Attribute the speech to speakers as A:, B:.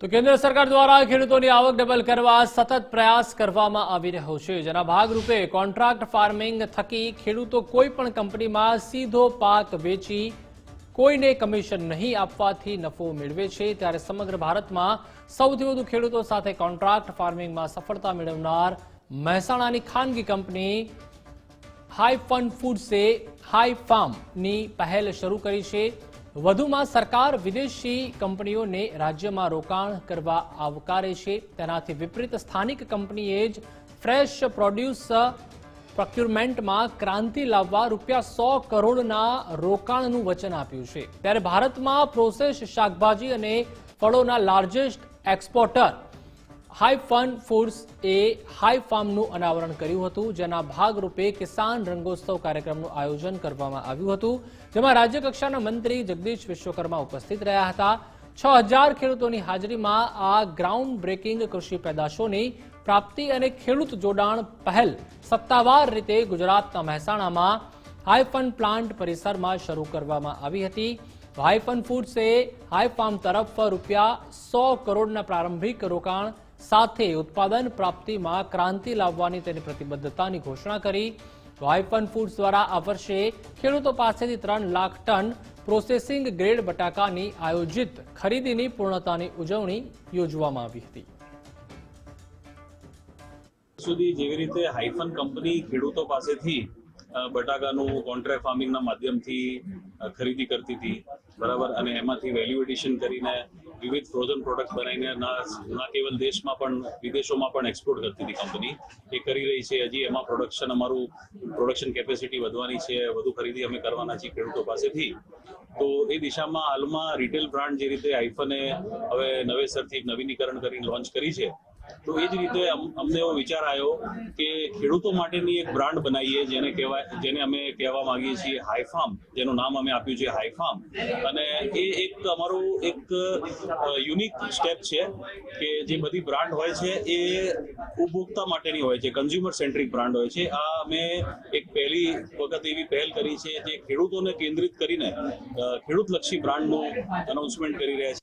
A: તો કેન્દ્ર સરકાર દ્વારા ખેડૂતોની આવક ડબલ કરવા સતત પ્રયાસ કરવામાં આવી રહ્યો છે. જેના ભાગરૂપે કોન્ટ્રાક્ટ ફાર્મિંગ થકી ખેડૂતો કોઈ પણ કંપનીમાં સીધો પાક વેચી કોઈને કમિશન નહીં આપવાથી નફો મેળવે છે. ત્યારે સમગ્ર ભારતમાં સૌથી વધુ ખેડૂતો સાથે કોન્ટ્રાક્ટ ફાર્મિંગમાં સફળતા મેળવનાર મહેસાણાની ખાનગી કંપની હાઈ ફન ફૂડ્સે હાઈ ફાર્મની પહેલ શરૂ કરી છે. વધુમાં સરકાર વિદેશી કંપનીઓને રાજ્યમાં રોકાણ કરવા આવકારે છે. તેનાથી વિપરીત સ્થાનિક કંપનીએ જ ફ્રેશ પ્રોડ્યુસ પ્રોક્યુરમેન્ટમાં ક્રાંતિ લાવવા રૂપિયા સો કરોડના રોકાણનું વચન આપ્યું છે. ત્યારે ભારતમાં પ્રોસેસ શાકભાજી અને ફળોના largest exporter Hi Fun Foods એ હાઈ ફાર્મનું અનાવરણ કર્યું હતું, જેના ભાગરૂપે કિસાન રંગોત્સવ કાર્યક્રમનું આયોજન કરવામાં આવ્યું હતું, જેમાં રાજ્યકક્ષાના મંત્રી જગદીશ વિશ્વકર્મા ઉપસ્થિત રહ્યા હતા. છ હજાર ખેડૂતોની હાજરીમાં આ ગ્રાઉન્ડ બ્રેકિંગ કૃષિ પેદાશોની પ્રાપ્તિ અને ખેડૂત જોડાણ પહેલ સત્તાવાર રીતે ગુજરાતના મહેસાણામાં હાઈફન પ્લાન્ટ પરિસરમાં શરૂ કરવામાં આવી હતી. હાઈફન ફૂડ્સે હાઈ ફાર્મ તરફ રૂપિયા સો કરોડના પ્રારંભિક રોકાણ સાથે ઉત્પાદન પ્રાપ્તિમાં ક્રાંતિ લાવવાની તેની પ્રતિબદ્ધતાની ઘોષણા કરી. હાઈફન ફૂડ્સ દ્વારા આ વર્ષે ખેડૂતો પાસેથી ત્રણ લાખ ટન પ્રોસેસિંગ ગ્રેડ બટાકાની આયોજિત ખરીદીની પૂર્ણતાની ઉજવણી યોજવામાં આવી હતી.
B: સુધી જેવી રીતે હાઇફન કંપની ખેડૂતો પાસેથી બટાકાનું કોન્ટ્રાક્ટ ફાર્મિંગના માધ્યમથી ખરીદી કરતી હતી, બરાબર? અને એમાંથી વેલ્યુ એડિશન કરીને વિવિધ ફ્રોઝન પ્રોડક્ટ બનાવીને ના કેવલ દેશમાં પણ, વિદેશોમાં પણ એક્સપોર્ટ કરતી હતી કંપની એ કરી રહી છે હજી. એમાં પ્રોડક્શન અમારું પ્રોડક્શન કેપેસિટી વધવાની છે. વધુ ખરીદી અમે કરવાના છીએ ખેડૂતો પાસેથી. તો એ દિશામાં હાલમાં રિટેલ બ્રાન્ડ જે રીતે આઈફોને હવે નવેસરથી નવીનીકરણ કરીને લોન્ચ કરી છે, તો એ જ રીતે અમને એવો વિચાર આવ્યો કે ખેડૂતો માટેની એક બ્રાન્ડ બનાવીએ જેને કહેવાય જેને અમે કહેવા માંગીએ છીએ હાઈફાર્મ જેનું નામ અમે આપ્યું છે હાઈફાર્મ અને એ એક અમારું એક યુનિક સ્ટેપ છે કે જે બધી બ્રાન્ડ હોય છે એ ઉપભોક્તા માટેની હોય છે કન્ઝ્યુમર સેન્ટ્રિક બ્રાન્ડ હોય છે. આ અમે એક પહેલી વખત એવી પહેલ કરી છે જે ખેડૂતોને કેન્દ્રિત કરીને ખેડૂતલક્ષી બ્રાન્ડનું અનાઉન્સમેન્ટ કરી રહ્યા